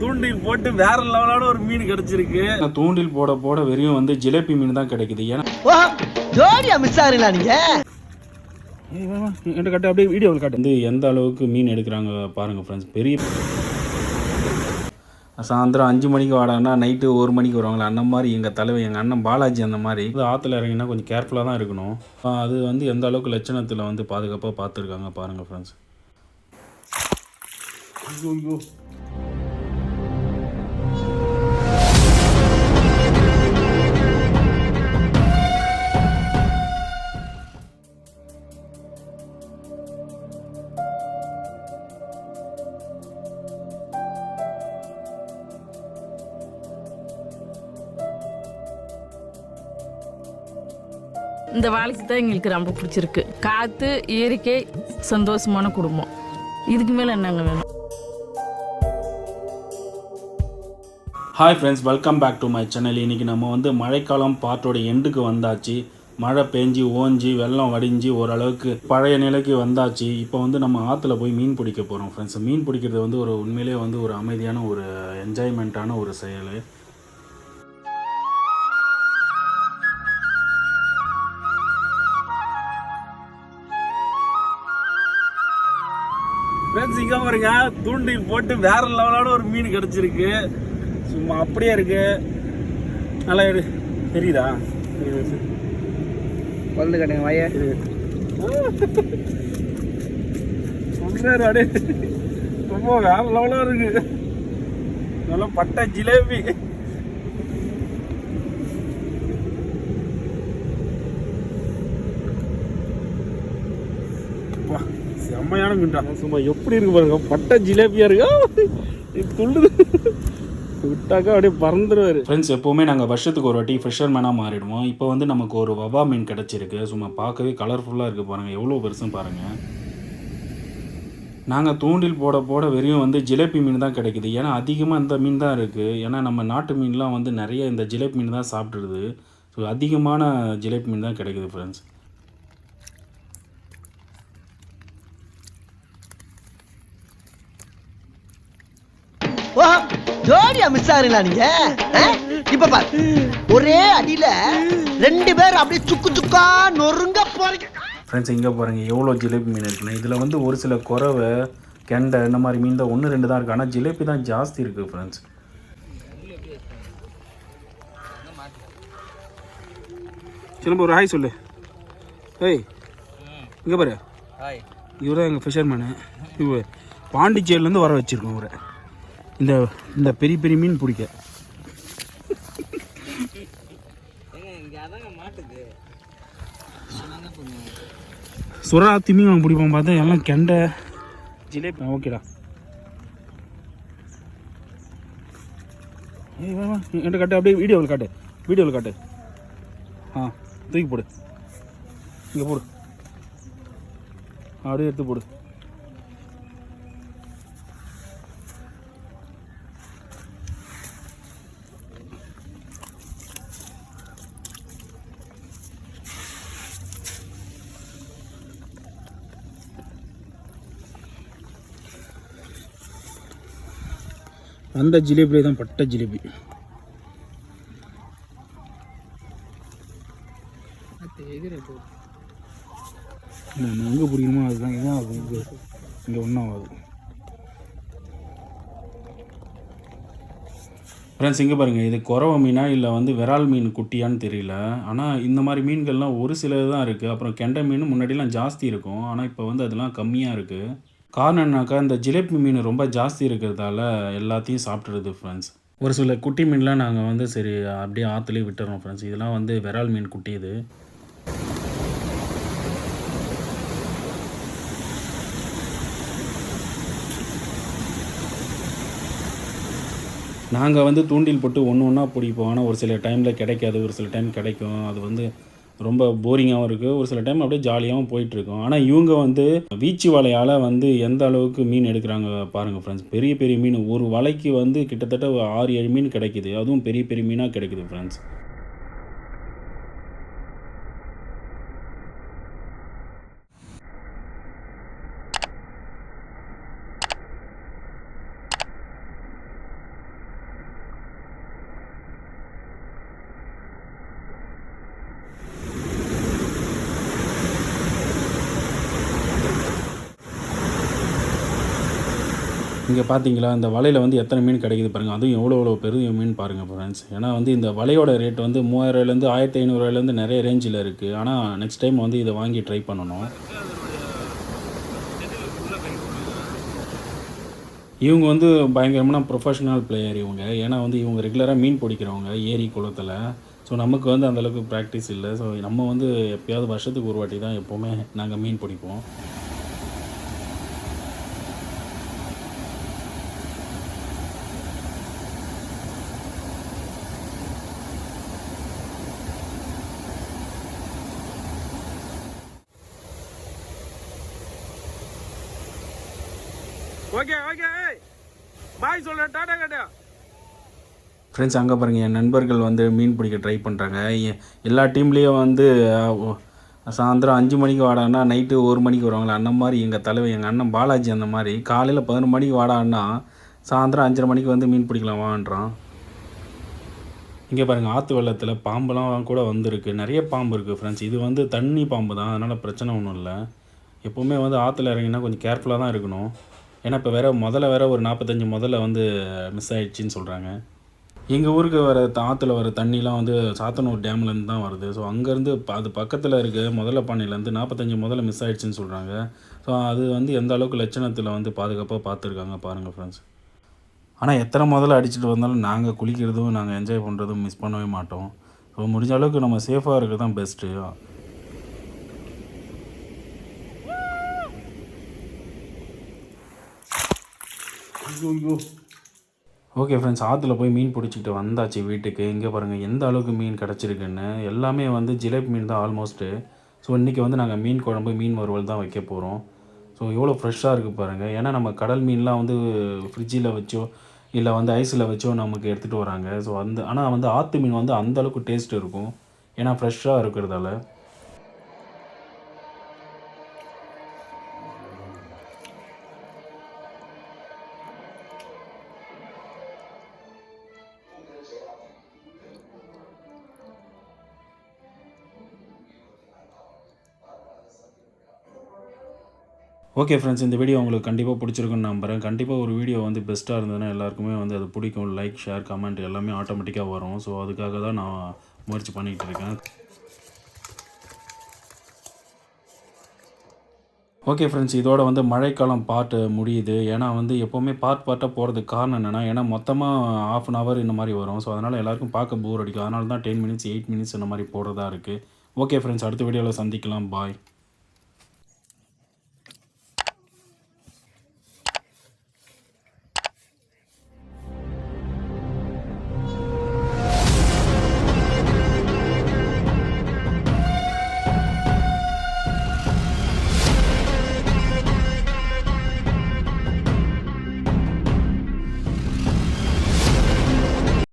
தூண்டில் போட்டு வேற லெவலான ஒரு மீன் கிடைச்சிருக்கு. தூண்டில் போட போட வெறும் வந்து ஜிலேபி மீன் தான் கிடைக்குது. ஏன்னா ஜோடியா மிஸ் ஆகுறீங்களா நீங்க? என்கிட்ட காட்டு அப்படியே வீடியோவில் காட்டு. வந்து எந்த அளவுக்கு மீன் எடுக்கிறாங்க பாருங்க ஃப்ரெண்ட்ஸ் பெரிய சாயந்தரம் அஞ்சு மணிக்கு வாடாங்கன்னா நைட்டு ஒரு மணிக்கு வருவாங்களே அந்த மாதிரி எங்கள் தலைவர் எங்கள் அண்ணன் பாலாஜி அந்த மாதிரி. இது ஆற்றுல இறங்கினா கொஞ்சம் கேர்ஃபுல்லாக தான் இருக்கணும். அது வந்து எந்த அளவுக்கு லட்சணத்தில் வந்து பாதுகாப்பாக பார்த்துருக்காங்க பாருங்கள் ஃப்ரெண்ட்ஸ் ஐயோ. இந்த வாழ்க்கை தான் எங்களுக்கு ரொம்ப பிடிச்சிருக்கு. காற்று இயற்கை சந்தோஷமான குடும்பம். இதுக்கு மேலே என்னங்க வேணும்? Hi friends welcome back to my channel இன்றைக்கி நம்ம வந்து மழைக்காலம் பாட்டோட எண்டுக்கு வந்தாச்சு. மழை பெஞ்சி ஓஞ்சி வெள்ளம் வடிஞ்சு ஓரளவுக்கு பழைய நிலைக்கு வந்தாச்சு. இப்போ வந்து நம்ம ஆற்றுல போய் மீன் பிடிக்க போகிறோம் ஃப்ரெண்ட்ஸ் மீன் பிடிக்கிறது வந்து ஒரு உண்மையிலேயே வந்து ஒரு அமைதியான ஒரு என்ஜாய்மெண்ட்டான ஒரு செயல். பாருங்க தூண்டில் போட்டு வேற லெவலான ஒரு மீன் கிடச்சிருக்கு. சும்மா அப்படியே இருக்கு. நல்லா எடு தெரியுதா? குழந்தை கட்டுங்க வாய. சொல்றாரு அடே. ரொம்ப வேற லெவலாக இருக்கு. நல்லா பட்டை ஜிலேபி. செம்மையான மீன்டா. சும்மா எப்படி இருக்கு பாருங்க பட்டை ஜிலேபியா இருக்கு. இது துள்ளுது. விட்டாக்கா அப்படியே பறந்துடுவாரு ஃப்ரெண்ட்ஸ் எப்போவுமே நாங்கள் வருஷத்துக்கு ஒரு வாட்டி ஃப்ரெஷர் மேனாக மாறிடுவோம். இப்போ வந்து நமக்கு ஒரு வவா மீன் கிடச்சிருக்கு. சும்மா பார்க்கவே கலர்ஃபுல்லாக இருக்குது பாருங்கள் எவ்வளோ பெருசுன்னு பாருங்கள் நாங்கள் தூண்டில் போட போட வெறும் வந்து ஜிலேபி மீன் தான் கிடைக்குது. ஏன்னா அதிகமாக இந்த மீன் தான் இருக்குது ஏன்னா நம்ம நாட்டு மீன்லாம் வந்து நிறைய இந்த ஜிலேபி மீன் தான் சாப்பிட்ருது ஸோ அதிகமான ஜிலேபி மீன் தான் கிடைக்குது ஃப்ரெண்ட்ஸ் ஓ ஜோடியா மிஸ் ஆகுறீங்களா நீங்க? இப்ப பாரு. ஒரே அடியில ரெண்டு பேர் அப்படியே சுக்கு சுக்கா நொறுங்க போறீங்க. ஃப்ரெண்ட்ஸ் இங்கே பாருங்கள் எவ்வளோ ஜிலேபி மீன் இருக்குன்னு. இதில் வந்து ஒரு சில குறவை கெண்டை இந்த மாதிரி மீன் தான் ஒன்று ரெண்டு தான் இருக்குது ஆனால் ஜிலேபி தான் ஜாஸ்தி இருக்குது ஃப்ரெண்ட்ஸ் சிலம்பு ஒரு ஹாய் சொல்லு. ஏய் இங்கே பாரு. இவர் தான் எங்கள் ஃபிஷர்மேனு இவர் பாண்டிச்சேரியிலேருந்து வர வச்சுருக்கோம் இவரை. இந்த இந்த பெரிய பெரிய மீன் பிடிக்க. சுறா திமிங்கலம் பிடிப்போம் பார்த்தா எல்லாம் கெண்டை. ஜிலேபி ஓகேடா. ஏய் வா வா. என்கிட்ட காட்டு அப்படியே வீடியோவில் காட்டு. வீடியோவில் காட்டு. ஆ தூக்கி போடு. இங்கே போடு. அப்படியே எடுத்து போடு. அந்த ஜிலேபிலே தான் பட்ட ஜிலேபி. எங்கே பிடிக்கணுமோ அதுதான் இதுதான் அது இங்கே இங்கே ஒன்றும் ஆகாது ஃப்ரெண்ட்ஸ் இங்கே பாருங்கள் இது குறவ மீனா இல்லை வந்து விரால் மீன் குட்டியான்னு தெரியல. ஆனால் இந்த மாதிரி மீன்கள்லாம் ஒரு சிலது தான் இருக்குது அப்புறம் கெண்டை மீன் முன்னாடிலாம் ஜாஸ்தி இருக்கும். ஆனால் இப்போ வந்து அதெல்லாம் கம்மியாக இருக்குது காரணம் என்னாக்கா இந்த ஜிலேபி மீன் ரொம்ப ஜாஸ்தி இருக்கிறதால எல்லாத்தையும் சாப்பிட்றது ஃப்ரெண்ட்ஸ் ஒரு சில குட்டி மீன்லாம் நாங்கள் வந்து சரி அப்படியே ஆற்றுலேயே விட்டுறோம் ஃப்ரெண்ட்ஸ் இதெல்லாம் வந்து விரால் மீன் குட்டி இது. நாங்கள் வந்து தூண்டில் போட்டு ஒன்று ஒன்றா பிடிப்போம். ஆனால் ஒரு சில டைமில் கிடைக்காது. ஒரு சில டைம் கிடைக்கும். அது வந்து ரொம்ப போரிங்காகவும் இருக்குது ஒரு சில டைம் அப்படியே ஜாலியாகவும் போயிட்டுருக்கும். ஆனால் இவங்க வந்து வீச்சு வலையால் வந்து எந்த அளவுக்கு மீன் எடுக்கிறாங்க பாருங்கள் ஃப்ரெண்ட்ஸ் பெரிய பெரிய மீன். ஒரு வலைக்கு வந்து கிட்டத்தட்ட ஒரு ஆறு ஏழு மீன் கிடைக்குது. அதுவும் பெரிய பெரிய மீனாக கிடைக்குது ஃப்ரெண்ட்ஸ் இங்கே பார்த்தீங்களா இந்த வலையில் வந்து எத்தனை மீன் கிடைக்குது பாருங்கள் அதுவும் எவ்வளோ எவ்வளோ பெரிய மீன் பாருங்கள் ஃப்ரெண்ட்ஸ் ஏன்னா வந்து இந்த வலையோட ரேட் வந்து மூவாயிரூவாயிலேருந்து ஆயிரத்தி ஐநூறுரூவாயிலேருந்து நிறைய ரேஞ்சில் இருக்குது ஆனால் நெக்ஸ்ட் டைம் வந்து இதை வாங்கி ட்ரை பண்ணணும். இவங்க வந்து பயங்கரமான ப்ரொஃபஷனல் பிளேயர் இவங்க. ஏன்னா வந்து இவங்க ரெகுலராக மீன் பிடிக்கிறவங்க ஏரி குளத்தில். ஸோ நமக்கு வந்து அந்தளவுக்கு ப்ராக்டிஸ் இல்லை. ஸோ நம்ம வந்து எப்பயாவது வருஷத்துக்கு ஒரு வாட்டி தான் எப்போவுமே நாங்கள் மீன் பிடிப்போம். ஓகே ஓகே பாய் சொல்கிறேன் டாடா கேட்டா. ஃப்ரெண்ட்ஸ் அங்கே பாருங்கள் என் நண்பர்கள் வந்து மீன் பிடிக்க ட்ரை பண்ணுறாங்க எல்லா டீம்லேயும் வந்து சாயந்தரம் அஞ்சு மணிக்கு வாடான்னா நைட்டு ஒரு மணிக்கு வருவாங்களே அந்த மாதிரி எங்கள் தலைவர் எங்கள் அண்ணன் பாலாஜி அந்த மாதிரி காலையில் பதினொரு மணிக்கு வாடான்னா சாயந்தரம் அஞ்சரை மணிக்கு வந்து மீன் பிடிக்கலாம் வான்றான் இங்கே பாருங்கள் ஆற்று வெள்ளத்தில் பாம்புலாம் கூட வந்திருக்கு. நிறைய பாம்பு இருக்குது ஃப்ரெண்ட்ஸ் இது வந்து தண்ணி பாம்பு தான் அதனால் பிரச்சனை ஒன்றும் இல்லை. எப்போவுமே வந்து ஆற்றுல இறங்கினா கொஞ்சம் கேர்ஃபுல்லாக தான் இருக்கணும். ஏன்னா இப்போ வேறு முதல்ல வேறு ஒரு நாற்பத்தஞ்சு முதல்ல வந்து மிஸ் ஆகிடுச்சின்னு சொல்கிறாங்க எங்கள் ஊருக்கு வர ஆற்றுல வர தண்ணிலாம் வந்து சாத்தனூர் டேம்லேருந்து தான் வருது. ஸோ அங்கேருந்து அது பக்கத்தில் இருக்க முதல்ல பானையிலேருந்து நாற்பத்தஞ்சு முதல்ல மிஸ் ஆகிடுச்சின்னு சொல்கிறாங்க ஸோ அது வந்து எந்த அளவுக்கு லட்சணத்தில் வந்து பாதுகாப்பாக பார்த்துருக்காங்க பாருங்கள் ஃப்ரெண்ட்ஸ் ஆனால் எத்தனை முதல்ல அடிச்சுட்டு வந்தாலும் நாங்கள் குளிக்கிறதும் நாங்கள் என்ஜாய் பண்ணுறதும் மிஸ் பண்ணவே மாட்டோம். ஸோ முடிஞ்ச அளவுக்கு நம்ம சேஃபாக இருக்கிறது தான் பெஸ்ட்டு ஐயோ ஓகே ஃப்ரெண்ட்ஸ் ஆற்றுல போய் மீன் பிடிச்சிக்கிட்டு வந்தாச்சு வீட்டுக்கு. இங்கே பாருங்கள் எந்த அளவுக்கு மீன் கிடச்சிருக்குன்னு. எல்லாமே வந்து ஜிலேபி மீன் தான் ஆல்மோஸ்ட்டு ஸோ இன்றைக்கி வந்து நாங்கள் மீன் குழம்பு மீன் வறுவல் தான் வைக்க போகிறோம் ஸோ எவ்வளோ ஃப்ரெஷ்ஷாக இருக்குது பாருங்கள் ஏன்னா நம்ம கடல் மீன்லாம் வந்து ஃப்ரிட்ஜில் வச்சோ இல்லை வந்து ஐஸில் வச்சோ நமக்கு எடுத்துகிட்டு வராங்க. ஸோ அந்த ஆனால் வந்து ஆற்று மீன் வந்து அந்த அளவுக்கு டேஸ்ட் இருக்கும். ஏன்னா ஃப்ரெஷ்ஷாக இருக்கிறதால. ஓகே ஃப்ரெண்ட்ஸ் இந்த வீடியோ உங்களுக்கு கண்டிப்பாக பிடிச்சிருக்குன்னு நம்புறேன். கண்டிப்பாக ஒரு வீடியோ வந்து பெஸ்ட்டாக இருந்ததுன்னா எல்லாருக்குமே வந்து அது பிடிக்கும். லைக் ஷேர் கமெண்ட் எல்லாமே ஆட்டோமேட்டிக்காக வரும். ஸோ அதுக்காக தான் நான் முயற்சி பண்ணிகிட்டு இருக்கேன். ஓகே ஃப்ரெண்ட்ஸ் இதோட வந்து மழைக்காலம் பார்ட்டு முடியுது. ஏன்னா வந்து எப்போவுமே பார்ட் பார்ட்டாக போகிறதுக்கு காரணம் என்னென்னா ஏன்னா மொத்தமாக ஆஃப் அன் ஹவர் இந்த மாதிரி வரும். ஸோ அதனால் எல்லாருக்கும் பார்க்க போர் அடிக்கும். அதனால தான் டென் மினிட்ஸ் எயிட் மினிட்ஸ் இந்த மாதிரி போடுறதா இருக்குது ஓகே ஃப்ரெண்ட்ஸ் அடுத்த வீடியோவில் சந்திக்கலாம். பாய்